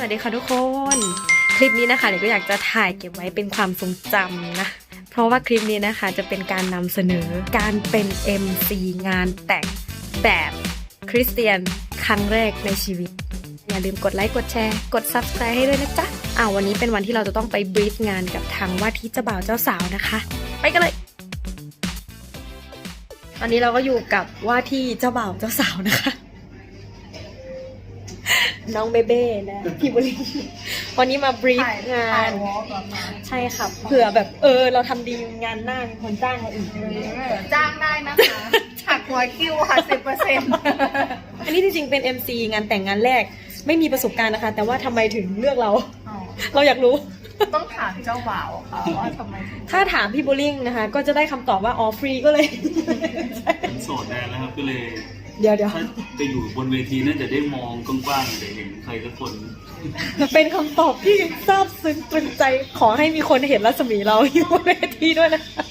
สวัสดีค่ะทุกคน คลิปนี้นะคะเดี๋ยวก็อยากจะถ่ายเก็บไว้เป็นความทรงจำนะเพราะว่าคลิปนี้นะคะจะเป็นการนำเสนอการเป็น MC งานแต่งแบบคริสเตียนครั้งแรกในชีวิต อย่าลืมกดไลค์กดแชร์ กด Subscribe ให้ด้วยนะจ๊ะอ้าววันนี้เป็นวันที่เราจะต้องไปบรีฟงานกับทางว่าที่เจ้าบ่าวเจ้าสาวนะคะ ไปกันเลยตอนนี้เราก็อยู่กับว่าที่เจ้าบ่าวเจ้าสาวนะคะ น้องเบเบ้นะพี่บุรีวันนี้มาบรีฟงาถ่ายน วอล์กเหรอคะใช่ครับเผื่อแบบเออ เราทำดีงานหน้ามีคนจ้างเราอีกเลยจ้างได้นะคะหักหัวคิวค่ะสิบเปอร์เซ็นต์อันนี้จริงๆเป็น MC งานแต่งงานแรก ไม่มีประสบการณ์นะคะ แต่ว่าทำไมถึงเลือกเรา เราอยากรู้ ต้องถามเจ้าบ่าวค่ะว่าทำไมถึงถ้าถามพี่โบลิ่งนะคะ ก็จะได้คำตอบว่าอ๋อฟรีก็เลย ผมโสดแน่แล้วครับก็เลย เดี๋ยวเดี๋ยวถ้าไปอยู่บนเวทีน่าจะได้มองกว้างๆเลยเห็นใครสักคน เป็นคำตอบที่ซาบซึ้งตรึงใจขอให้มีคนเห็นรัศมีเราอยู่บนเวทีด้วยนะคะ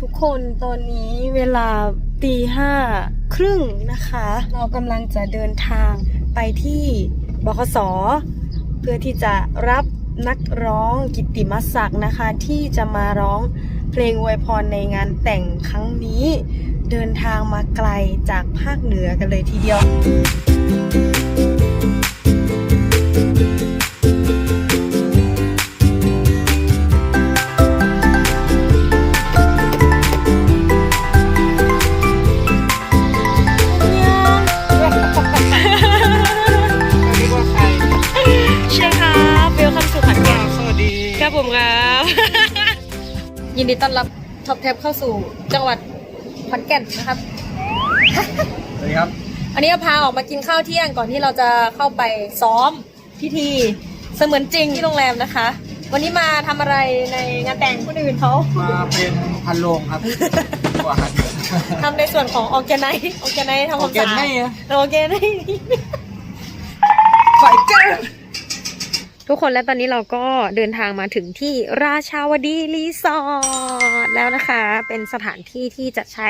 ทุกคนตอนนี้เวลาตีห้าครึ่งนะคะ เรากำลังจะเดินทางไปที่บคสเพื่อที่จะรับนักร้องกิตติมศักดิ์นะคะ ที่จะมาร้องเพลงอวยพรในงานแต่งครั้งนี้ เดินทางมาไกลจากภาคเหนือกันเลยทีเดียวใช่ครับเวลคัมสู่ขอนแก่นสวัสดีครับผมครับยินดีต้อนรับท็อปแท็บเข้าสู่จังหวัด ขอนแก่นนะครับ สวัสดีครับอันนี้ก็พาออกมากินข้าวเที่ยงก่อนที่เราจะเข้าไปซ้อมพิธี เสมือนจริงที่โรงแรมนะคะ วันนี้มาทำอะไรในงานแต่งคนอื่นเขา มาเป็นพันโลงครับกว่าหันทำในส่วนของออแกไนออแกไนทำความสะอาด Organize อะออแกไนไฟเจอร์ ทุกคนและตอนนี้เราก็เดินทางมาถึงที่ราชาวดีรีสอร์ทแล้วนะคะ เป็นสถานที่ที่จะใช้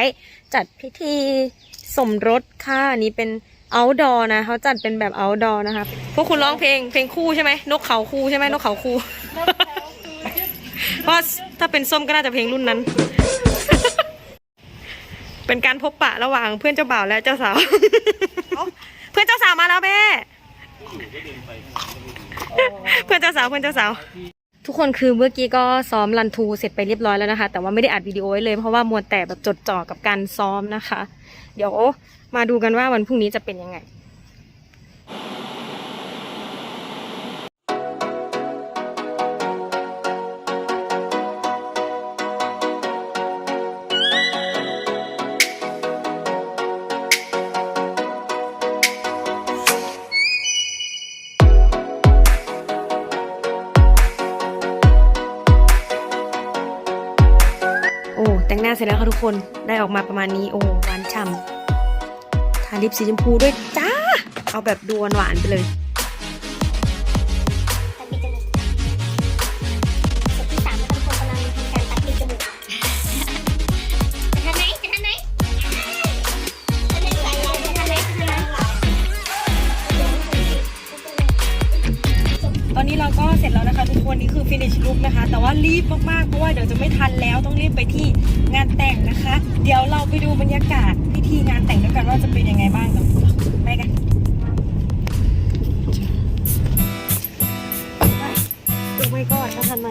จัดพิธีสมรสค่ะอันนี้เป็น outdoor นะเขาจัดเป็นแบบ outdoor นะคะ พวกคุณร้องเพลงเพลงคู่ใช่ไหมนกเขาคู่ใช่ไหมนกเขาคู่เพราะถ้าเป็นส้มก็น่าจะเพลงรุ่นนั้น เป็นการพบปะระหว่างเพื่อนเจ้าบ่าวและเจ้าสาว เพื่อนเจ้าสาวมาแล้วเบ้ เพื่อนเจ้าสาวเพื่อนเจ้าสาวทุกคนคือเมื่อกี้ก็ซ้อมรันทูเสร็จไปเรียบร้อยแล้วนะคะ แต่ว่าไม่ได้อัดวิดีโอไว้เลยเพราะว่ามัวแต่แบบจดจ่อกับการซ้อมนะคะ เดี๋ยวมาดูกันว่าวันพรุ่งนี้จะเป็นยังไง แต่งหน้าเสร็จแล้วค่ะทุกคนได้ออกมาประมาณนี้โอ้หวานฉ่ำทาลิปสีชมพูด้วยจ้า เอาแบบดูหวานๆไปเลย จะไม่ทันแล้วต้องรีบไปที่งานแต่งนะคะ เดี๋ยวเราไปดูบรรยากาศพิธีงานแต่งด้วยกันว่าจะเป็นยังไงบ้างกันไปกันโอ้ไม่ก็จะทันไหม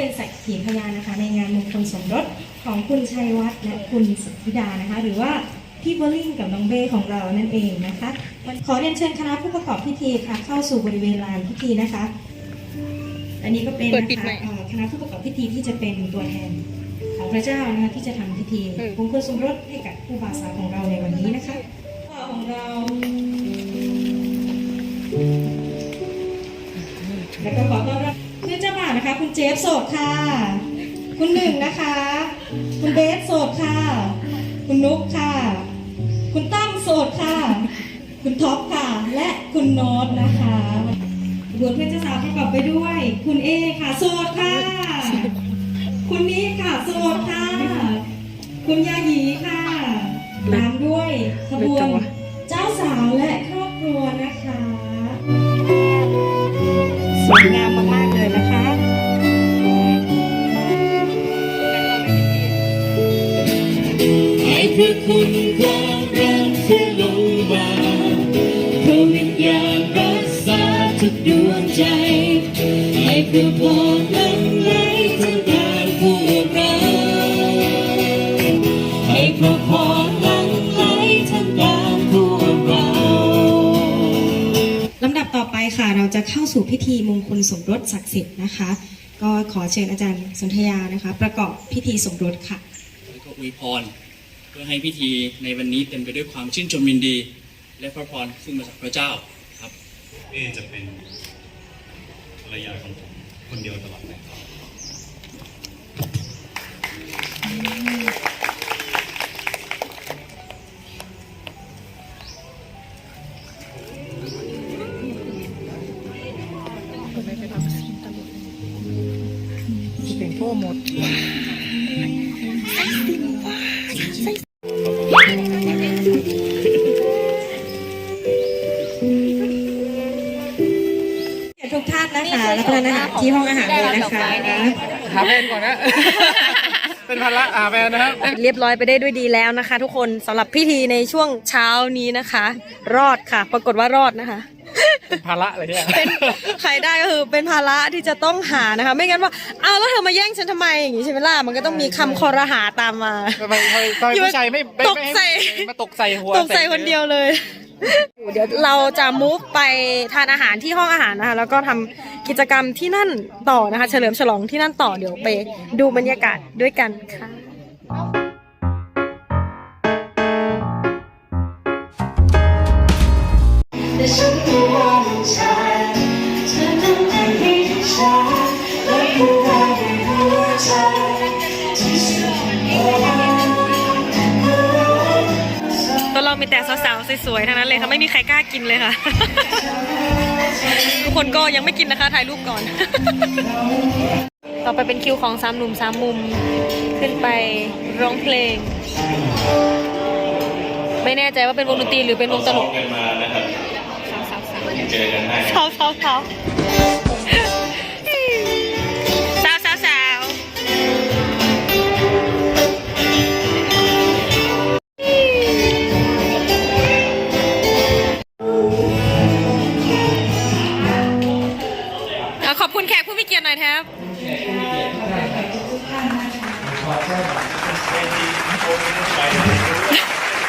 เป็นสักขีพยานนะคะ ในงานมงคลสมรสของคุณชัยวัฒน์และคุณสุทธิดานะคะ หรือว่าพี่เบอร์ลิงกับน้องเบ้ของเรานั่นเองนะคะ ขอเรียนเชิญคณะผู้ประกอบพิธีค่ะเข้าสู่บริเวณลานพิธีนะคะ อันนี้ก็เป็นนะคะเอ่อคณะผู้ประกอบพิธีที่จะเป็นตัวแทนของพระเจ้านะคะที่จะทำพิธีมงคลสมรสให้กับผู้บ่าวสาวของเราในวันนี้นะคะพ่อของเราแล้วก็ขอต้อนรับเพื่อ นเจ้านะคะ คุณเจฟโสดค่ะ คุณหนึ่งนะคะ คุณเบสโสดค่ะ คุณนุกค่ะ คุณตั้มโสดค่ะ คุณท็อปค่ะ และคุณโน้ตนะคะบวชเพื่อนสาวประกอบไปด้วย คุณเอค่ะโสดค่ะ คุณนี้ค่ะโสดค่ะ คุณยาหยีค่ะตามด้วยขบวน ดวงใจให้พระพรนั้นไหลทางกายพวกเราให้พระพรนั้นไหลทางกายพวกเราลำดับต่อไปค่ะ เราจะเข้าสู่พิธีมงคลสมรสศักดิ์สิทธิ์นะคะ ก็ขอเชิญอาจารย์สนธยานะคะ ประกอบพิธีสมรสค่ะแล้วก็อวยพรเพื่อให้พิธีในวันนี้เต็มไปด้วยความชื่นชมยินดี และพระพรซึ่งมาจากพระเจ้าครับเอจะเป็น รยาของผมคนเดียวตลอดไปครับเป็นโปรโมด หารเลยนะคะหาแฟนก่อนนะ เป็นภาระหาแฟนนะครับ เรียบร้อยไปได้ด้วยดีแล้วนะคะ ทุกคนสำหรับพิธีในช่วงเช้านี้นะคะ รอดค่ะ ปรากฏว่ารอดนะคะ เป็นภาระอะไรเนี่ยเป็นใครได้ก็คือเป็นภาระที่จะต้องหานะคะ ไม่งั้นว่าอ้าวแล้วเธอมาแย่งฉันทำไมอย่างนี้ใช่ไหมล่ะมันก็ต้องมีคำคอรหาตามมา ทำไมทำไมทำไมผู้ชายไม่ไม่ตกใส่ไม่มาตกใส่หัวตกใส่คนเดียวเลย เดี๋ยวเราจะมุฟไปทานอาหารที่ห้องอาหารนะคะ แล้วก็ทำกิจกรรมที่นั่นต่อนะคะ เฉลิมฉลองที่นั่นต่อเดี๋ยวไปดูบรรยากาศด้วยกันค่ะแเรามีแต่สาวๆสวยๆทั้งนั้นเลยค่ะไม่มีใครกล้ากินเลยค่ะ ทุกคนก็ยังไม่กินนะคะถ่ายรูปก่อน ต่อไปเป็นคิวของสามหนุ่มสามมุมขึ้นไปร้องเพลง ไม่แน่ใจว่าเป็นวงดนตรีหรือเป็นวงตลกกันมานะครับเจอกันได้สาวส เ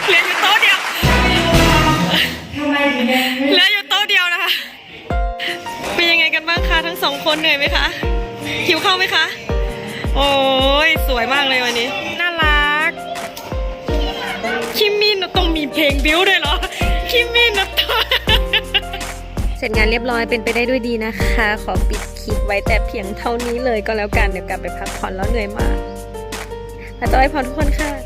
หลืออยู่โต๊ะเดียวเหลืออยู่โต๊ะเดียวนะคะ เป็นยังไงกันบ้างคะทั้งสองคนเหนื่อยไหมคะ หิวข้าวไหมคะ โอ้ยสวยมากเลยวันนี้ น่ารัก คิมมินต้องมีเพลงบิ้วด้วยเหรอ คิมมินนะตัวเสร็จงานเรียบร้อยเป็นไปได้ด้วยดีนะคะ ขอปิดคลิปไว้แต่เพียงเท่านี้เลยก็แล้วกันเดี๋ยวกลับไปพักผ่อนแล้วเหนื่อยมาก และต้อยพรทุกคนค่ะ